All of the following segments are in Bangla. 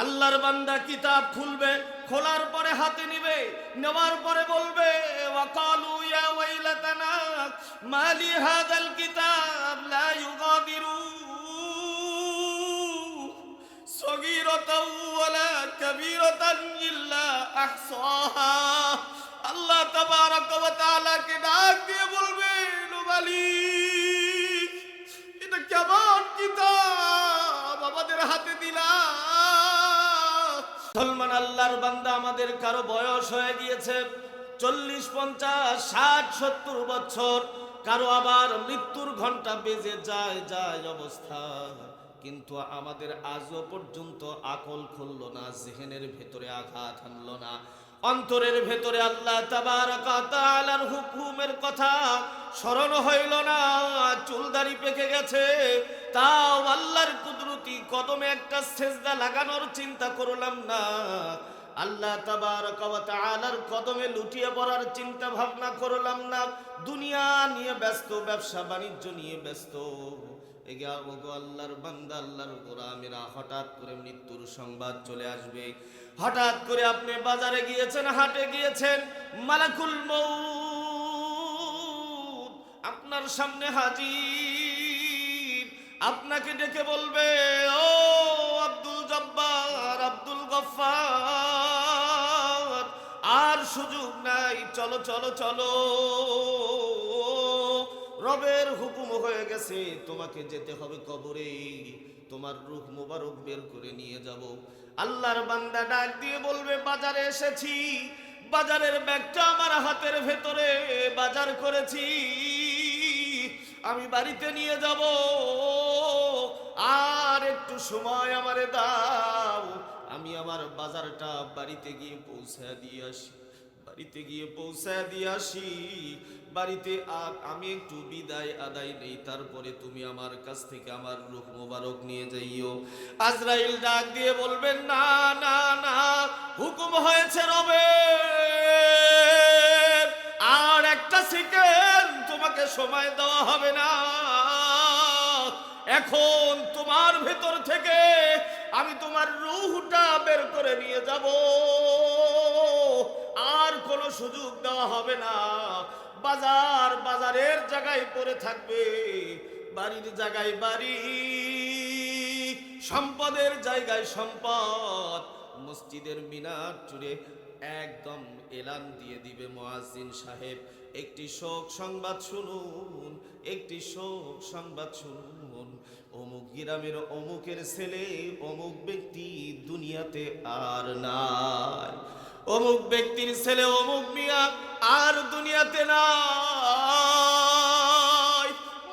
আল্লাহর বান্দা কিতাব খুলবে, খোলার পরে হাতে নিবে, নেওয়ার পরে বলবে, ওয়াকালু ইয়া ওয়াইলাতানা মালি হাদাল কিতাব লা ইউগাদিরু সগীরাতাও ওয়ালা কাবীরাতান ইল্লা আহসাহা। আল্লাহ তাবারক ওয়া তাআলাকে ডাক দিয়ে বলবে মালিক, এটা কেমন কিতাব? আমাদের হাতে দিলা সলমান আল্লাহর বান্দা আমাদের কারও বয়স হয়ে গিয়েছে চল্লিশ, পঞ্চাশ, ষাট, সত্তর বছর। কারও আবার মৃত্যুর ঘণ্টা বেজে যায় যায় অবস্থা। কিন্তু আমাদের আজও পর্যন্ত আকল খুলল না, জেহেনের ভেতরে আঘাত আনলো না। অন্তরের ভেতরে আল্লাহ তাআলার হুকুমের কথা স্মরণ হইল না, চুলদারি পেকে গেছে। তাও আল্লাহর কুদরতি কদমে একটা সেজদা লাগানোর চিন্তা করলাম না। আল্লাহ তাবারাকা ওয়া তাআলার কদমে লুটিয়ে পড়ার চিন্তা ভাবনা করলাম না। দুনিয়া নিয়ে ব্যস্ত, ব্যবসা বাণিজ্য নিয়ে ব্যস্ত। হঠাৎ করে মৃত্যুর সংবাদ চলে আসবে। হঠাৎ করে আপনি বাজারে গিয়েছেন, হাটে গিয়েছেন, মালাকুল মউত, আপনার সামনে হাজির। আপনাকে ডেকে বলবে, ও আব্দুল জব্বার, আব্দুল গফার আর সুযোগ নাই, চলো চলো চলো। রবের হুকুম হয়ে গেছে, তোমাকে যেতে হবে কবরে। তোমার রূহ মুবারক বের করে নিয়ে যাব। আল্লাহর বান্দা ডাক দিয়ে বলবে, বাজারে এসেছি, বাজারের ব্যাগটা আমার হাতের ভেতরে, বাজার করেছি। আমি বাড়িতে নিয়ে যাব। আর একটু সময় আমারে দাও। আমি আমার বাজারটা বাড়িতে গিয়ে পৌঁছে দিয়ে আসি। বাড়িতে গিয়ে পৌঁছায় দিয়ে আসি। বাড়িতে আর আমি একটু বিদায় আদায় নেই, তারপরে তুমি আমার কাছ থেকে আমার রূপ মোবারক নিয়ে যাইও। আজরাইল ডাক দিয়ে বলবেন, না না না, হুকুম হয়েছে রবে আর একটা সেকেন্ড তোমাকে সময় দেওয়া হবে না। এখন তোমার ভেতর থেকে আমি তোমার রুহটা বের করে নিয়ে যাব। সুযোগ দেওয়া হবে না। বাজার বাজারের জায়গায় পড়ে থাকবে। বাড়ির জায়গায় বাড়ি, সম্পদের জায়গায় সম্পদ। মসজিদের মিনার চুড়ে একদম এলান দিয়ে দিবে মোয়াজিন সাহেব। একটি শোক সংবাদ শুনুন, একটি শোক সংবাদ শুনুন। অমুক গ্রামের অমুকের ছেলে, অমুক ব্যক্তি দুনিয়াতে আর নাই। অমুক ব্যক্তির ছেলে, অমুক মিয়া আর দুনিয়াতে নাই।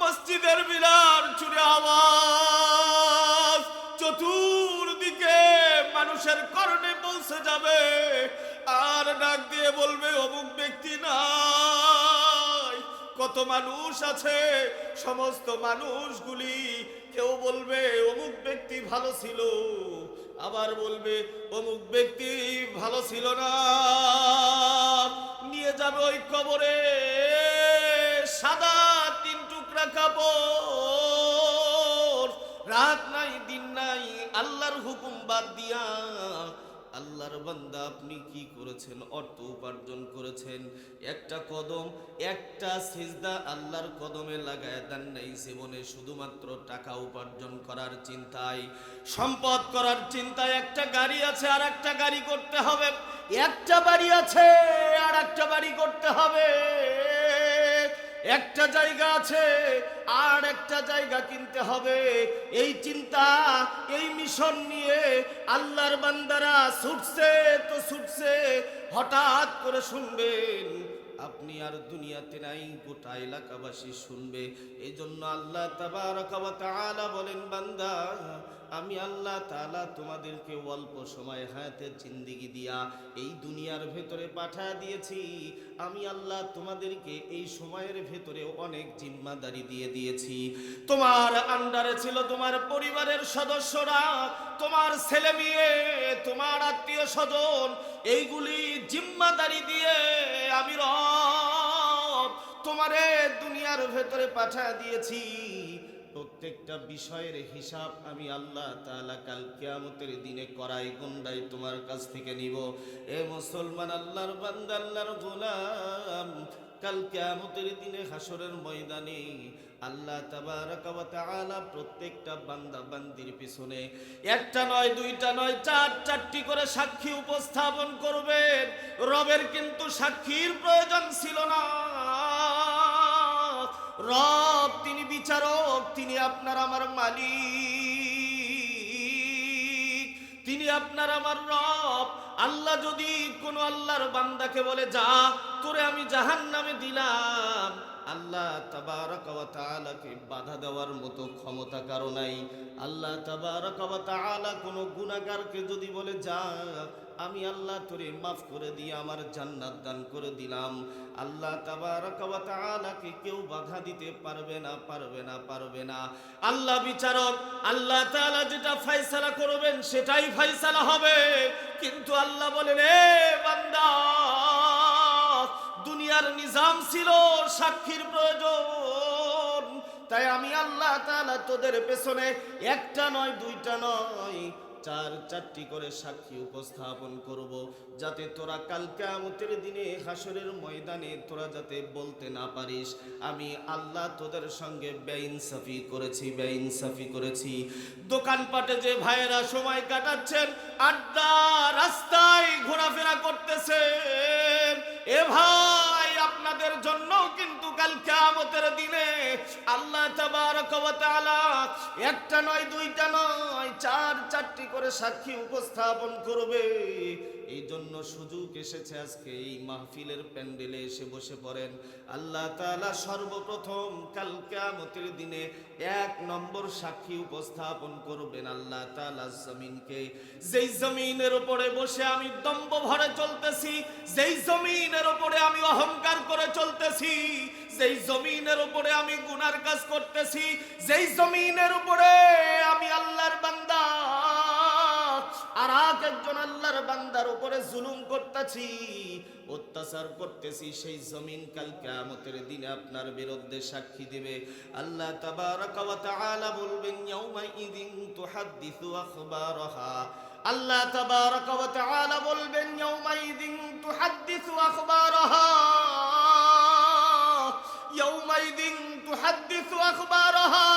মসজিদের বিলার চুরে আওয়াজ, চতুর্দিকে মানুষের কর্ণে পৌঁছে যাবে। আর ডাক দিয়ে বলবে, অমুক ব্যক্তি নাই। কত মানুষ আছে, সমস্ত মানুষগুলি কেউ বলবে, অমুক ব্যক্তি ভালো ছিল। আবার বলবে, অমুক ব্যক্তি ভালো ছিল না। নিয়ে যাবে ওই কবরে সাদা তিন টুকরা কাপড়। রাত নাই, দিন নাই, আল্লাহর হুকুম বাদ দিয়া বান্দা, আপনি কি করেছেন? অর্থ উপার্জন করেছেন। একটা কদম, একটা সিজদা আল্লাহর কদমে লাগায় দেন নাই জীবনে, শুধুমাত্র টাকা উপার্জন করার চিন্তায়। সম্পদ করার চিন্তায় একটা গাড়ি আছে আর একটা গাড়ি করতে হবে। একটা বাড়ি আছে আর একটা বাড়ি করতে হবে। একটা জায়গা আছে, আর একটা জায়গা কিনতে হবে। এই চিন্তা, এই মিশন নিয়ে আল্লাহর বান্দারা ছুটছে তো ছুটছে, হঠাৎ করে শুনবেন, আপনি আর দুনিয়াতে নাই, গোটা এলাকাবাসী শুনবে। এই জন্য আল্লাহ তাআলা বলেন, বান্দা আমি আল্লাহ তাআলা তোমাদেরকে অল্প সময় হায়াতের জিন্দিগি দিয়া এই দুনিয়ার ভেতরে পাঠা দিয়েছি। আমি আল্লাহ তোমাদেরকে এই সময়ের ভেতরে অনেক জিম্মাদারি দিয়ে দিয়েছি। তোমার আন্ডারে ছিল তোমার পরিবারের সদস্যরা, তোমার ছেলে মেয়ে, তোমার আত্মীয় স্বজন। এইগুলি জিম্মাদারি দিয়ে আমি রব তোমারে দুনিয়ার ভেতরে পাঠা দিয়েছি। প্রত্যেকটা বিষয়ের হিসাব আমি আল্লাহ তাআলা কাল কিয়ামতের দিনে করাই গুন্ডাই তোমার কাছ থেকে নিব। এ মুসলমান, আল্লাহর বান্দা, আল্লাহর গোলাম, কাল কিয়ামতের দিনে হাসরের ময়দানে আল্লাহ তাবারাকা প্রত্যেকটা বান্দা বান্দির পিছনে একটা নয়, দুইটা নয়, চার, চারটি করে সাক্ষী উপস্থাপন করবেন। রবের কিন্তু সাক্ষীর প্রয়োজন ছিল না। রব বিচারক, তিনি আপনার আমার মালিক, তিনি আপনার আমার রব। আল্লাহ যদি কোনো আল্লাহর বান্দাকে বলে, যা, তোরে আমি জাহান নামে দিলাম। আল্লাহ তাবারাকা বাধা দেওয়ার মতো ক্ষমতা কারও নাই। আল্লাহ তাবারাকা কোনো গুনাহগারকে যদি বলে, যা আমি আল্লাহ তোরে মাফ করে দিয়ে আমার জান্নাত দান করে দিলাম। আল্লাহ তাবারাকা কেউ বাধা দিতে পারবে না পারবে না পারবে না। আল্লাহ বিচারক, আল্লাহ তাআলা যেটা ফয়সালা করবেন সেটাই ফয়সালা হবে। কিন্তু আল্লাহ বলেন, এ বান্দা, দুনিয়ার নিজাম ছিল, সাক্ষীর প্রয়োজন। তাই আমি আল্লাহ তাআলা তোদের পেছনে একটা নয়, দুইটা নয় চার চারটি করে সাক্ষী উপস্থাপন করব, যাতে তোরা কাল কিয়ামতের দিনে হাসরের ময়দানে তোরা যাতে বলতে না পারিস। আমি আল্লাহ তোদের সঙ্গে বেইনসাফি করেছি বেইনসাফি করেছি। দোকানপাটে যে ভাইয়েরা সময় কাটাচ্ছেন, আড্ডা রাস্তায় ঘোরাফেরা করতেছেন। এ ভাই আপনাদের জন্য কিন্তু কাল কিয়ামতের দিনে আল্লাহ একটা নয়, দুইটা নয়, চার, চারটি করে সাক্ষী উপস্থাপন করবে। এই জন্য সুযোগ এসেছে আজকে এই মাহফিলের প্যান্ডেলে এসে বসে পড়েন। আল্লাহ সর্বপ্রথম দিনে এক নম্বর সাক্ষী উপস্থাপন করবেন আল্লাহ তাআলা জমিনকে। যেই জমিনের উপরে বসে আমি দম্ভ ভরে চলতেছি, যেই জমিনের উপরে আমি অহংকার করে চলতেছি যেই জমিনের উপরে আমি গুনার কাজ করতেছি, যেই জমিনের উপরে আমি আল্লাহর বান্দা, আর এক একজন আল্লাহর বান্দার উপরে জুলুম করতেছি, অত্যাচার করতেছি, সেই জমিন কাল কিয়ামতের দিনে আপনার বিরুদ্ধে সাক্ষী দেবে। আল্লাহ তাবারাকা বলবেন, ইয়াউমা ইদিন তুহাদ্দিসু আখবারাহা। আল্লাহ তাবারাকা বলবেন, ইয়াউমা ইদিন তুহাদ্দিসু আখবারাহা। تحدث أخبارها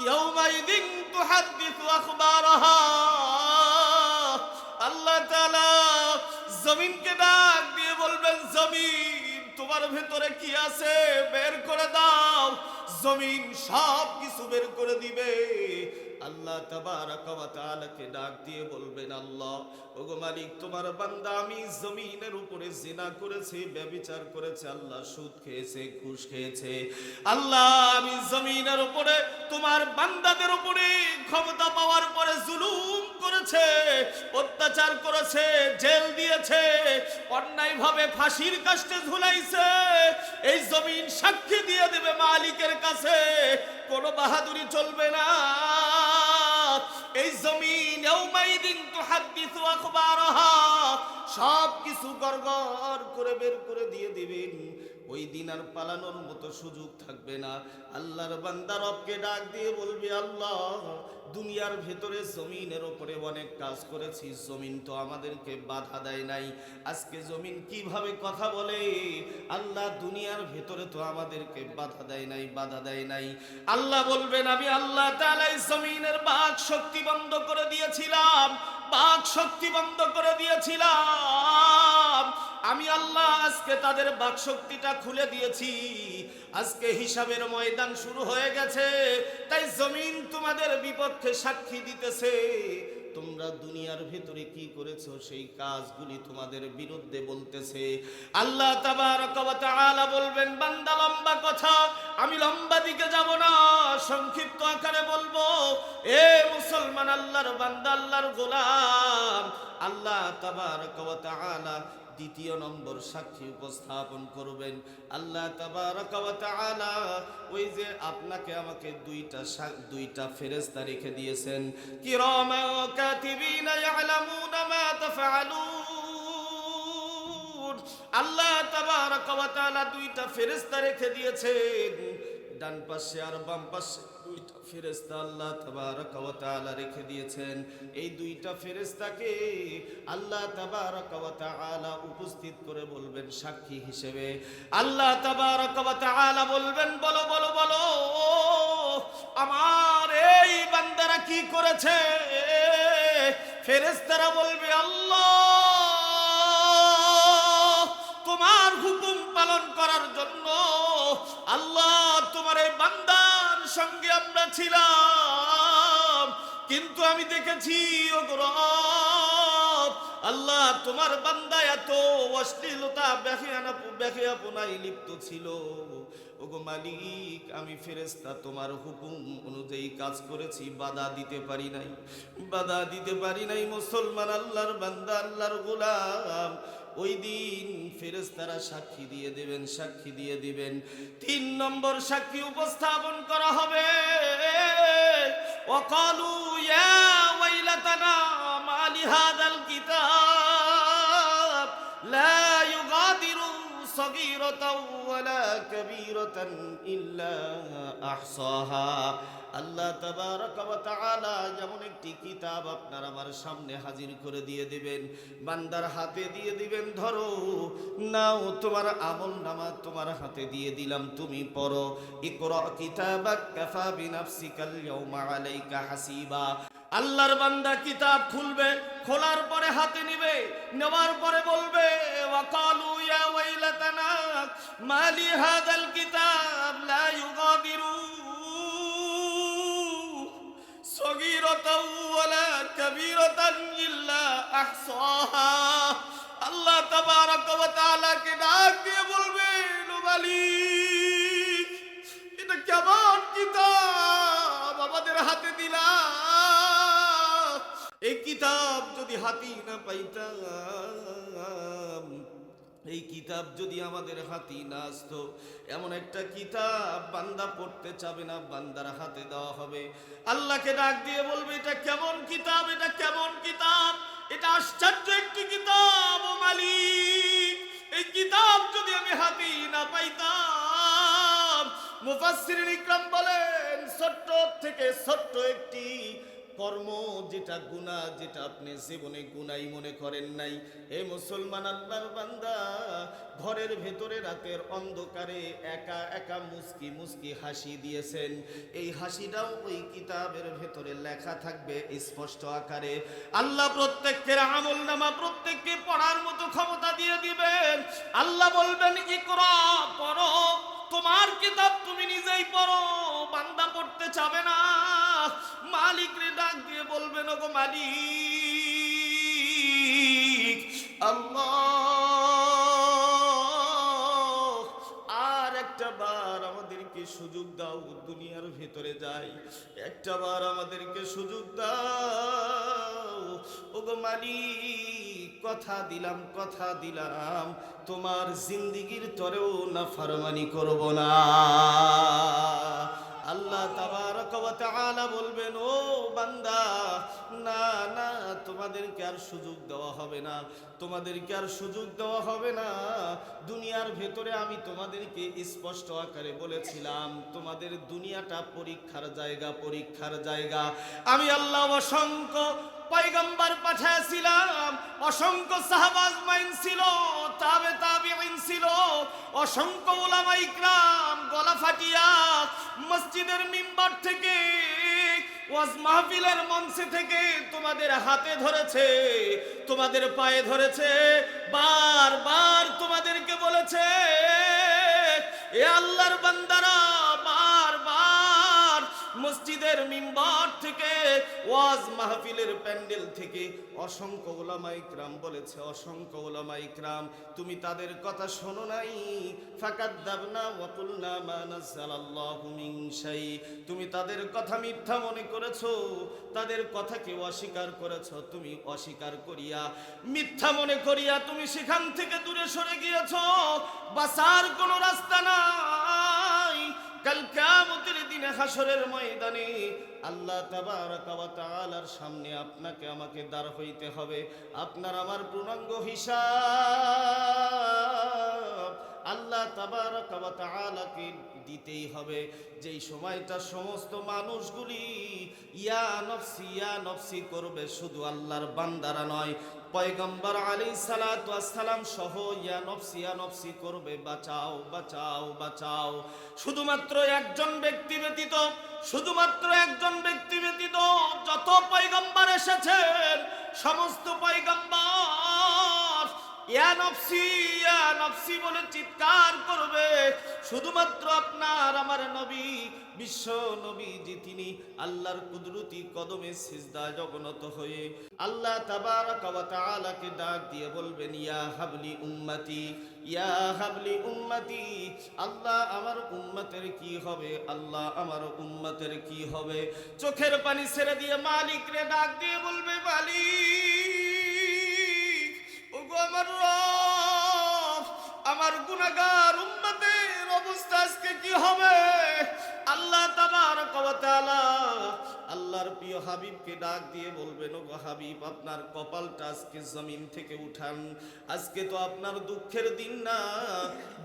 يومئذ تحدث أخبارها আল্লাহ তাআলা জমিনকে ডাক দিয়ে বলবেন জমিন তোমার ভেতরে কি আছে বের করে দাও জমিন সব কিছু বের করে দিবে আল্লাহ তাবারাকা ডাক দিয়ে বলবেন, আল্লাহ, ওগো মালিক, তোমার বান্দা আমি জমিনের উপরে জিনা করেছে ব্যভিচার করেছে, আল্লাহ সুদ খেয়েছে, ঘুষ খেয়েছে। আল্লাহ, আমি জমিনের উপরে, তোমার বান্দাদের উপরে ক্ষমতা পাওয়ার পরে জুলুম করেছে, অত্যাচার করেছে, জেল দিয়েছে, অন্যায়ভাবে ফাঁসির কাষ্টে ঝুলাইছে, এই জমিন সাক্ষী দিয়ে দেবে মালিকের কাছে। কোনো বাহাদুরি চলবে না। এই জমিন তো তুহাদ্দিসু আখবারাহা সব কিছু গড়গড় করে বের করে দিয়ে দিবেন। ওই দিন আর পালানোর মতো সুযোগ থাকবে না। আল্লাহর বান্দা রবকে ডাক দিয়ে বলবে, আল্লাহ, দুনিয়ার ভেতরে জমিনের ওপরে অনেক কাজ করেছি, জমিন তো আমাদেরকে বাধা দেয় নাই। আজকে জমিন কীভাবে কথা বলে? আল্লাহ, দুনিয়ার ভেতরে তো আমাদেরকে বাধা দেয় নাই, বাধা দেয় নাই। আল্লাহ বলবেন, আমি আল্লাহ তাআলা এই জমিনের বাক শক্তি বন্ধ করে দিয়েছিলাম, বাক শক্তি বন্ধ করে দিয়েছিলাম। আমি আল্লাহ আজকে তাদের বাক শক্তিটা খুলে দিয়েছি। আজকে হিসাবের ময়দান শুরু হয়ে গেছে। তাই জমিন তোমাদের বিপক্ষে সাক্ষী দিতেছে। তোমরা দুনিয়ার ভেতরে কি করেছ, সেই কাজগুলি তোমাদের বিরুদ্ধে বলতেছে। আল্লাহ বলবেন, বান্দা, লম্বা কথা, আমি লম্বা দিকে যাব না, সংক্ষিপ্ত আকারে বলব। এ মুসলমান, আল্লাহর বান্দা, আল্লাহর গোলাম, আল্লাহ তাআলা দ্বিতীয় নম্বর সাক্ষী উপস্থাপন করবেন। আল্লাহ ওই যে আপনাকে আমাকে দুইটা দুইটা ফেরেস্তা রেখে দিয়েছেন। কিরামা আল্লাহ তাবারাকা ওয়া দুইটা ফেরেশতা রেখে দিয়েছেন। ডান পাশে আর বাম পাশে দুইটা ফেরেস্তা আল্লাহ তাবারাকা ওয়া রেখে দিয়েছেন। এই দুইটা ফেরেস্তাকে আল্লাহ তাবারাকা ওয়া তাআলা উপস্থিত করে বলবেন সাক্ষী হিসেবে। আল্লাহ তাবারাকা ওয়া তাআলা বলবেন, বলো বলো বলো, আমার এই বান্দারা কি করেছে? ফেরেস্তারা বলবে, আল্লাহ, তোমার হুকুম পালন করার জন্য আল্লাহ তোমার এই বান্দার সঙ্গে আমরা ছিলাম। কিন্তু আমি দেখেছি, ও আল্লাহ তোমার বান্দা এত অশ্লীলতা ব্যাখিয়াপনায় লিপ্ত ছিল। ওগো মালিক, আমি ফেরেস্তা তোমার হুকুম অনুযায়ী কাজ করেছি, বাধা দিতে পারি নাই। বাধা দিতে পারি নাই, মুসলমান আল্লাহর বান্দা, আল্লাহর গোলাম। ওই দিন ফেরেস্তারা সাক্ষী দিয়ে দেবেন সাক্ষী দিয়ে দিবেন তিন নম্বর সাক্ষী উপস্থাপন করা হবে وقالوا يا ويلتنا ما لهذا الكتاب لا يغادر صغيرة ولا كبيرة إلا أحصاها আল্লাহ তাবারাকা ওয়া তাআলা যেমন একটি কিতাব আপনার আমার সামনে হাজির করে দিয়ে দিবেন বান্দার হাতে দিয়ে দিবেন ধরো নাও তোমার আমল নামা তোমার হাতে দিয়ে দিলাম তুমি পড়ো ইকরা কিতাবাক কাফা বিনাফসিকাল ইয়াউমা আলাইকা হাসিবা আল্লাহর বান্দা কিতাব খুলবে, খোলার পরে হাতে নিবে, নেওয়ার পরে বলবে, ওয়াকালু ইয়া ওয়াইলাতানা মালি হাদাল কিতাব লা ইউগাদিরু সগীরাতাও ওয়ালা কাবীরাতান ইল্লা আহসাহা। আল্লাহ তাবারাক ওয়া তাআলাকে ডাক দিয়ে বলবেন হাতি না পাইতাম। এই কিতাব যদি আমাদের হাতি না আসতো, এমন একটা কিতাব বান্দা পড়তে চাবে না, বান্দার হাতে দেওয়া হবে। আল্লাহকে ডাক দিয়ে বলবে, এটা কেমন কিতাব? এটা কেমন কিতাব? এটা আশ্চর্য একটি কিতাব, ও মালিক। এই কিতাব যদি আমি হাতি না পাইতাম। মুফাসসিরিন ইকরাম বলেন, ছোট্ট থেকে ছোট্ট একটি কর্ম, যেটা গুনাহ, যেটা আপনি জীবনে গুনাই মনে করেন নাই। এ মুসলমান আল্লাহর বান্দা, ঘরের ভেতরে রাতের অন্ধকারে একা একা মুস্কি মুস্কি হাসি দিয়েছেন। এই হাসিটাও ওই কিতাবের ভেতরে লেখা থাকবে স্পষ্ট আকারে। আল্লাহ প্রত্যেকের আমল নামা প্রত্যেককে পড়ার মতো ক্ষমতা দিয়ে দিবেন। আল্লাহ বলবেন, ইকরা, পড়ো। তোমার কিতাব তুমি নিজেই পড়ো। বান্দা পড়তে চাবে না। ডাক দিয়ে বলবেন, ওগো মালিক, আল্লাহ, আর একটা বার আমাদেরকে সুযোগ দাও, দুনিয়ার ভেতরে যাই। একটা বার আমাদেরকে সুযোগ দাও। ওগো মালিক, কথা দিলাম কথা দিলাম, তোমার জিন্দিগির তরেও না ফারমানি করব না। আল্লাহ তাবারক ওয়া তাআলা বলবেন, ও বান্দা, না না, তোমাদেরকে আর সুযোগ দেওয়া হবে না, তোমাদেরকে আর সুযোগ দেওয়া হবে না। দুনিয়ার ভেতরে আমি তোমাদেরকে স্পষ্ট আকারে বলেছিলাম, তোমাদের দুনিয়াটা পরীক্ষার জায়গা পরীক্ষার জায়গা। আমি আল্লাহ অসংখ্য পয়গম্বর পাঠাইছিলাম অসংখ্য সাহাবাজ মাইন ছিল, তাবে তাবিঈন ছিল, অসংখ্য উলামা ইকরাম গলা ফাটিয়া মসজিদের মিম্বার থেকে, ওয়াজ মাহফিলের মঞ্চে থেকে তোমাদের হাতে ধরেছে, তোমাদের পায়ে ধরেছে বার বার তোমাদেরকে বলেছে, এ আল্লাহর বান্দারা মসজিদের মিম্বার থেকে, ওয়াজ মাহফিলের প্যান্ডেল থেকে অসংখ্য ওলামা ইকরাম বলেছে, অসংখ্য ওলামা ইকরাম, তুমি তাদের কথা শোনো নাই। ফাকাদ্দাবনা মিন শাই। তুমি তাদের কথা মিথ্যা মনে করেছ, তাদের কথাকে অস্বীকার করেছ, তুমি অস্বীকার করিয়া, মিথ্যা মনে করিয়া তুমি সেখান থেকে দূরে সরে গিয়েছো। বাসার কোনো রাস্তা নাই। কাল কিয়ামতের দিনে হাসরের ময়দানে আল্লাহ তাবারাকা ওয়া সামনে আপনাকে আমাকে দাঁড় হইতে হবে। আপনার আমার পূর্ণাঙ্গ হিসাব আল্লাহ তাবারাকা ওয়া তাআলাকে দিতেই হবে। যেই সময়টা সমস্ত মানুষগুলি ইয়া নফসি ইয়া নফসি করবে শুধু আল্লাহর বান্দারা নয় পয়গম্বর আলী সালাতাম সহ, ইয়া নফসি ইয়া নফসি, করবে, বাঁচাও বাঁচাও বাঁচাও। শুধুমাত্র একজন ব্যক্তি ব্যতীত, শুধুমাত্র একজন ব্যক্তি ব্যতীত যত পয়গম্বর এসেছেন, সমস্ত পয়গম্বর ইয়া নফসি ইয়া নফসি বলে চিৎকার করবে। শুধুমাত্র আপনার, আমার নবী, বিশ্ব নবীজি, তিনি আল্লাহর কুদরতি কদমে সিজদা জগনত হয়ে আল্লাহ তাবারাকা ওয়া ডাক দিয়ে বলবেন, ইয়া হাবলি উম্মতি, ইয়া হাবলি উম্মতি, আল্লাহ আমার উম্মতের কি হবে? আল্লাহ আমার উম্মতের কি হবে? চোখের পানি ছেড়ে দিয়ে মালিক রে ডাক দিয়ে বলবে, মালিক! আমার আমার উম্মতের অবস্থা আজকে কি হবে? আল্লাহ তাআলা আল্লাহর প্রিয় হাবিবকে ডাক দিয়ে বলবেন, ওগো হাবিব, আপনার কপালটা আজকে জমিন থেকে উঠান। আজকে তো আপনার দুঃখের দিন না।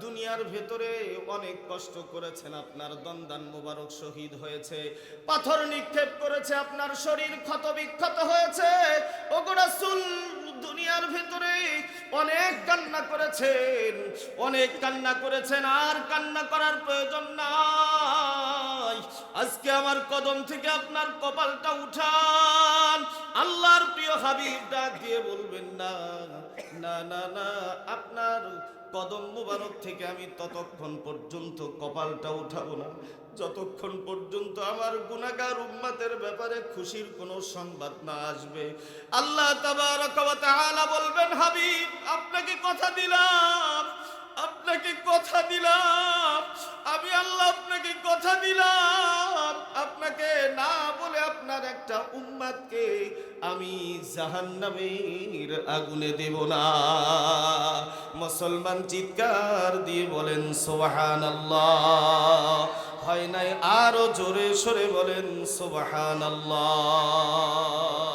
দুনিয়ার ভেতরে অনেক কষ্ট করেছেন, আপনার দন্দান মোবারক শহীদ হয়েছে। পাথর নিক্ষেপ করেছে, আপনার শরীর ক্ষত বিক্ষত হয়েছে। ওগো রাসূল দুনিয়ার ভেতরে অনেক কান্না করেছেন, অনেক কান্না করেছেন, আর কান্না করার প্রয়োজন নাই। আজকে আমার কদম থেকে আপনার কপালটা উঠান। আল্লাহর প্রিয় হাবিব ডাক দিয়ে বলবেন, না না না না, আপনার কদম মুবারক থেকে আমি ততক্ষণ পর্যন্ত কপালটা উঠাবো না। যতক্ষণ পর্যন্ত আমার গুণাগার উম্মাতের ব্যাপারে খুশির কোনো সংবাদ না আসবে। আল্লাহ তাআলা বলবেন, হাবিব, আপনাকে কথা দিলাম। আপনাকে কথা দিলাম। আমি আল্লাহ আপনাকে কথা দিলাম। আপনাকে না বলে আপনার একটা উম্মাদকে আমি জাহান্নামের আগুনে দেব না। মুসলমান চিৎকার দিয়ে বলেন, সুবহানাল্লাহ। হয় নাই আরও জোরে সরে বলেন, সুবহানাল্লাহ।